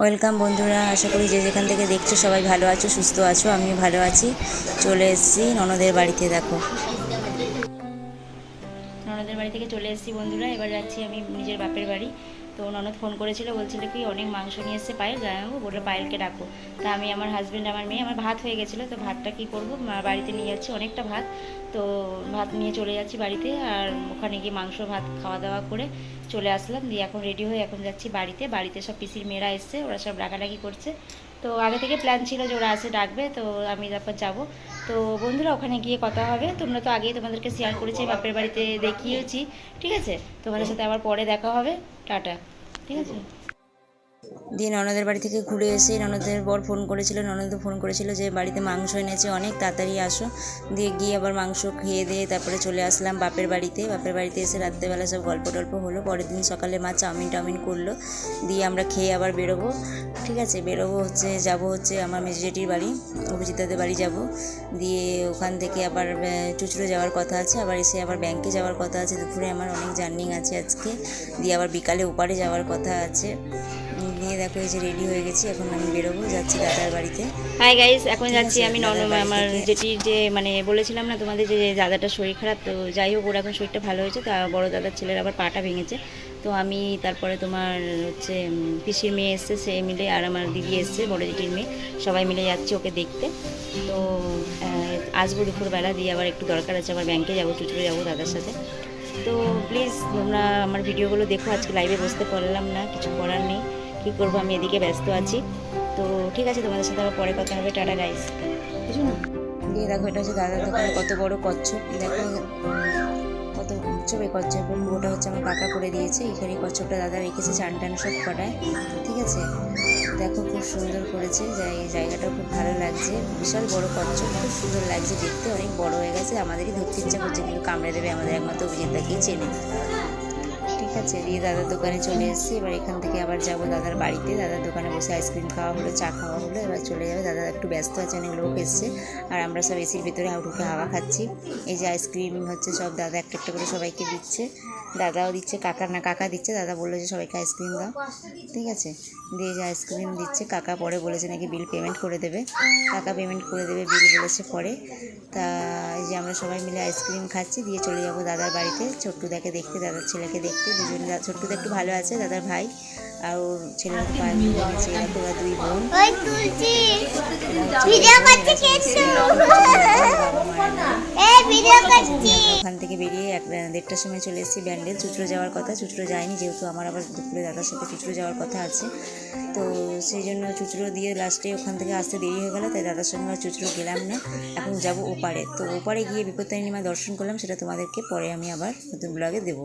Welcome বন্ধুরা, আশা করি যে যেখান থেকে দেখছ সবাই ভালো আছো, সুস্থ আছো, আমিও ভালো আছি। চলে এসেছি ননদের বাড়িতে, দেখো। ননদের বাড়ি থেকে চলে এসেছি বন্ধুরা, এবার যাচ্ছি আমি নিজের বাপের বাড়ি। তো ননদ ফোন করেছিল, বলছিল কি অনেক মাংস নিয়ে এসছে পায়েল জানাব বলে পায়েলকে ডাকো। তা আমি আমার হাজব্যান্ড আমার মেয়ে, আমার ভাত হয়ে গেছিল, তো ভাতটা কি করব? বাড়িতে নিয়ে যাচ্ছি অনেকটা ভাত, তো ভাত নিয়ে চলে যাচ্ছি বাড়িতে আর ওখানে গিয়ে মাংস, ভাত খাওয়া দাওয়া করে চলে আসলাম। দিয়ে এখন রেডি হয়ে এখন যাচ্ছি বাড়িতে। বাড়িতে সব পিসির মেয়েরা এসছে, ওরা সব ডাকাডাকি করছে। তো আগে থেকে প্ল্যান ছিল যে ওরা আসে, ডাকবে, তো আমি তারপর যাব। তো বন্ধুরা, ওখানে গিয়ে কথা হবে। তোমরা তো আগেই তোমাদেরকে শেয়ার করেছি, বাপের বাড়িতে দেখিয়েছি, ঠিক আছে? তোমাদের সাথে আবার পরে দেখা হবে। টাটা, ঠিক আছে? দিয়ে ননদের বাড়ি থেকে ঘুরে এসে ননদের বর ফোন করেছিল, ননদ ফোন করেছিল যে বাড়িতে মাংস এনেছে অনেক, তাড়াতাড়ি আসো। দিয়ে গিয়ে আবার মাংস খেয়ে দিয়ে তারপরে চলে আসলাম বাপের বাড়িতে। বাপের বাড়িতে এসে রাত্রেবেলা সব গল্প টল্প হলো। পরের দিন সকালে মা চাউমিন টাউমিন করল। দিয়ে আমরা খেয়ে আবার বেরোবো। ঠিক আছে, বেরোবো হচ্ছে, যাব হচ্ছে আমার মেজরিটির বাড়ি অভিজিতাদের বাড়ি যাব। দিয়ে ওখান থেকে আবার চুচড়ো যাওয়ার কথা আছে। আবার এসে আবার ব্যাংকে যাওয়ার কথা আছে। দুপুরে আমার অনেক জার্নিং আছে আজকে। দিয়ে আবার বিকালে ওপারে যাওয়ার কথা আছে। দেখো এই যে রেডি হয়ে গেছি এখন আমি বেরোবো যাচ্ছি দাদার বাড়িতে। হাই গাইস এখন যাচ্ছি আমি দাদার বাড়ি আমার যেটির যে মানে বলেছিলাম না তোমাদের যে দাদাটার শরীর খারাপ তো যাই হোক ওর এখন শরীরটা ভালো হয়েছে তা বড় দাদার ছেলের আবার পাটা ভেঙেছে। তো আমি তারপরে তোমার হচ্ছে পিসির মেয়ে এসছে সে মিলে আর আমার দিদি এসছে বড় জেঠির মেয়ে সবাই মিলে যাচ্ছি ওকে দেখতে। তো আসব দুপুরবেলা দিয়ে আবার একটু দরকার আছে আবার ব্যাংকে যাব চুচড়ে যাব দাদার সাথে। তো প্লিজ তোমরা আমার ভিডিওগুলো দেখো আজকে লাইভে বসতে পারলাম না কিছু করার নেই। কী করব? আমি এদিকে ব্যস্ত আছি। তো ঠিক আছে, তোমাদের সাথে আবার পরে কথা হবে। টাটা গাইস বুঝো না? দিয়ে দেখো, এটা হচ্ছে দাদার দোকানে। কত বড় কচ্ছপ। দেখো, কত কচ্ছপ এই কচ্ছপের পুরোটা হচ্ছে আমার কাকা করে দিয়েছে। এখানে কচ্ছপটা দাদা রেখেছে চান টান সব কটায় ঠিক আছে? দেখো, খুব সুন্দর করেছে। এই জায়গাটা খুব ভালো লাগছে। বিশাল বড় কচ্ছপ। খুব সুন্দর লাগছে দেখতে। অনেক বড় হয়ে গেছে। আমাদেরই ধরতে ইচ্ছা করছে, কিন্তু কামড়ে দেবে আমাদের একমাত্র অভিজিৎদাকেই চেনে। ঠিক আছে, দিয়ে দাদার দোকানে চলে এসেছি। এবার এখান থেকে আবার যাব দাদার বাড়িতে। দাদার দোকানে বসে আইসক্রিম খাওয়া হলো, চা খাওয়া হলো। এবার চলে যাবে। দাদা একটু ব্যস্ত আছে অনেক লোক এসছে আর আমরা সব এসির ভিতরে হাউটুকে হাওয়া খাচ্ছি। এই যে আইসক্রিম হচ্ছে সব, দাদা একটা একটা করে সবাইকে দিচ্ছে। দাদাও দিচ্ছে কাকা না কাকা দিচ্ছে দাদা বলল যে সবাইকে আইসক্রিম দাও। ঠিক আছে? দিয়ে যে আইসক্রিম দিচ্ছে কাকা পরে বলেছে নাকি বিল পেমেন্ট করে দেবে। কাকা পেমেন্ট করে দেবে বিল বলেছে পরে। তা এই যে আমরা সবাই মিলে আইসক্রিম খাচ্ছি দিয়ে চলে যাব দাদার বাড়িতে। ছোট্টুদাকে দেখতে দাদার ছেলেকে দেখতে দুজন ছোট্টুদা একটু ভালো আছে দাদার ভাই। আর ওর ছেলের পায়ে ভেঙেছে দুই বোন। ভিডিও করছি। ওখান থেকে বেরিয়ে এক দেড়টার সময় চলে এসেছি ব্যান্ডেল। চুচড়ো যাওয়ার কথা, চুচড়ো যায়নি যেহেতু আমার আবার দুপুরে দাদার সাথে চুচড়ো যাওয়ার কথা আছে। তো সেই জন্য চুচড়ো দিয়ে লাস্টে ওখান থেকে আসতে দেরি হয়ে গেল, তাই দাদার সঙ্গে আর চুচড়ো গেলাম না। এখন যাব ওপারে। তো ওপারে গিয়ে বিপত্তারিণী মা দর্শন করলাম, সেটা তোমাদেরকে পরে আমি আবার নতুন ব্লগে দেবো।